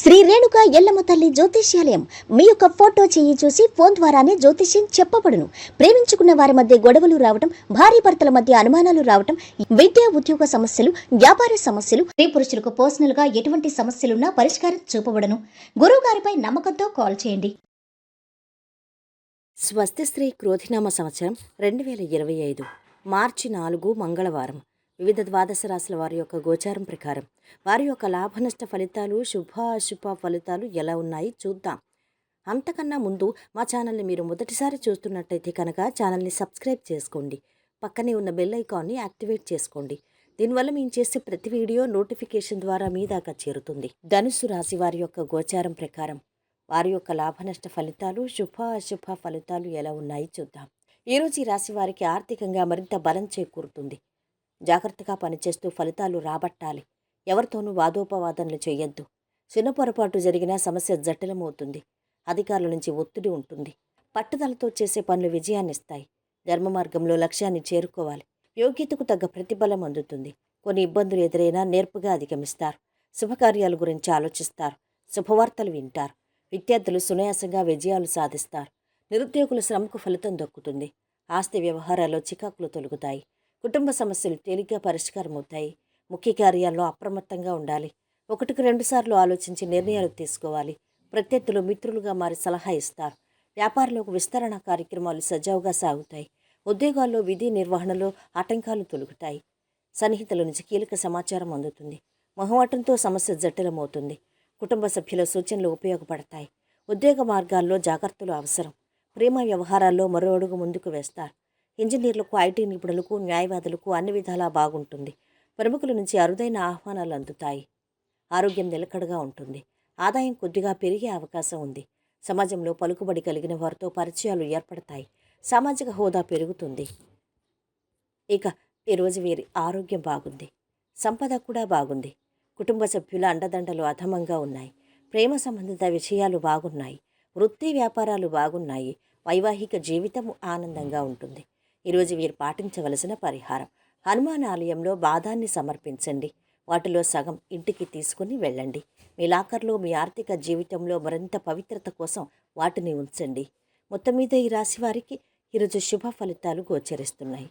శ్రీ రేణుక ఎల్లమ్మ తల్లి జ్యోతిష్యాలయం. మీ యొక్క ఫోటో చేయి చూసి ఫోన్ ద్వారానే జ్యోతిష్యం చెప్పబడును. ప్రేమించుకున్న వారి మధ్య గొడవలు రావటం భార్య భర్తల మధ్య అనుమానాలు రావటం విద్యా ఉద్యోగ సమస్యలు వ్యాపార సమస్యలు స్త్రీ పురుషులకు పర్సనల్గా ఎటువంటి సమస్యలున్నా పరిష్కారం చూపబడను. గురువు గారిపై నమ్మకంతో కాల్ చేయండి. స్వస్తి స్త్రీ క్రోధినామ సంవత్సరం రెండు వేల ఇరవై ఐదు మార్చి నాలుగు మంగళవారం. వివిధ ద్వాదశ రాశుల వారి యొక్క గోచారం ప్రకారం. వారి యొక్క లాభనష్ట ఫలితాలు శుభ అశుభ ఫలితాలు ఎలా ఉన్నాయి చూద్దాం. అంతకన్నా ముందు మా ఛానల్ని మీరు మొదటిసారి చూస్తున్నట్టయితే కనుక ఛానల్ని సబ్స్క్రైబ్ చేసుకోండి. పక్కనే ఉన్న బెల్ ఐకాన్ని యాక్టివేట్ చేసుకోండి. దీనివల్ల మేము చేసే ప్రతి వీడియో నోటిఫికేషన్ ద్వారా మీ దాకా చేరుతుంది. ధనుసు రాశి వారి యొక్క గోచారం ప్రకారం వారి యొక్క లాభనష్ట ఫలితాలు శుభ అశుభ ఫలితాలు ఎలా ఉన్నాయి చూద్దాం. ఈరోజు ఈ రాశి వారికి ఆర్థికంగా మరింత బలం చేకూరుతుంది. జాగ్రత్తగా పనిచేస్తూ ఫలితాలు రాబట్టాలి. ఎవరితోనూ వాదోపవాదనలు చేయొద్దు చిన్న పొరపాటు జరిగినా సమస్య జటిలమవుతుంది అధికారుల నుంచి ఒత్తిడి ఉంటుంది. పట్టుదలతో చేసే పనులు విజయాన్నిస్తాయి. ధర్మ మార్గంలో లక్ష్యాన్ని చేరుకోవాలి. యోగ్యతకు తగ్గ ప్రతిఫలం అందుతుంది. కొన్ని ఇబ్బందులు ఎదురైనా నేర్పుగా అధిగమిస్తారు. శుభకార్యాల గురించి ఆలోచిస్తారు. శుభవార్తలు వింటారు. విద్యార్థులు సునాయాసంగా విజయాలు సాధిస్తారు. నిరుద్యోగుల శ్రమకు ఫలితం దక్కుతుంది. ఆస్తి వ్యవహారాల్లో చికాకులు తొలుగుతాయి. కుటుంబ సమస్యలు తేలిగ్గా పరిష్కారం అవుతాయి ముఖ్య కార్యాల్లో అప్రమత్తంగా ఉండాలి. ఒకటికి రెండుసార్లు ఆలోచించి నిర్ణయాలు తీసుకోవాలి. ప్రత్యర్థులు మిత్రులుగా మారి సలహా ఇస్తారు. వ్యాపారంలోకి విస్తరణ కార్యక్రమాలు సజావుగా సాగుతాయి. ఉద్యోగాల్లో విధి నిర్వహణలో ఆటంకాలు తొలుగుతాయి. సన్నిహితుల నుంచి కీలక సమాచారం అందుతుంది. మొహమాటంతో సమస్య జటిలమవుతుంది కుటుంబ సభ్యుల సూచనలు ఉపయోగపడతాయి. ఉద్యోగ మార్గాల్లో జాగ్రత్తలు అవసరం. ప్రేమ వ్యవహారాల్లో మరో అడుగు ముందుకు వేస్తారు. ఇంజనీర్లకు ఐటీ నిపుణులకు న్యాయవాదులకు అన్ని విధాలా బాగుంటుంది. ప్రముఖుల నుంచి అరుదైన ఆహ్వానాలు అందుతాయి. ఆరోగ్యం నిలకడగా ఉంటుంది. ఆదాయం కొద్దిగా పెరిగే అవకాశం ఉంది. సమాజంలో పలుకుబడి కలిగిన వారితో పరిచయాలు ఏర్పడతాయి. సామాజిక హోదా పెరుగుతుంది. ఇక ఈరోజు వీరి ఆరోగ్యం బాగుంది. సంపద కూడా బాగుంది. కుటుంబ సభ్యుల అండదండలు అధమంగా ఉన్నాయి. ప్రేమ సంబంధిత విషయాలు బాగున్నాయి. వృత్తి వ్యాపారాలు బాగున్నాయి. వైవాహిక జీవితం ఆనందంగా ఉంటుంది. ఈరోజు వీరు పాటించవలసిన పరిహారం. హనుమాన్ ఆలయంలో బాదాన్ని సమర్పించండి. వాటిలో సగం ఇంటికి తీసుకుని వెళ్ళండి. మీ లాకర్లో మీ ఆర్థిక జీవితంలో మరింత పవిత్రత కోసం వాటిని ఉంచండి. మొత్తం మీద ఈ రాశి వారికి ఈరోజు శుభ ఫలితాలు గోచరిస్తున్నాయి.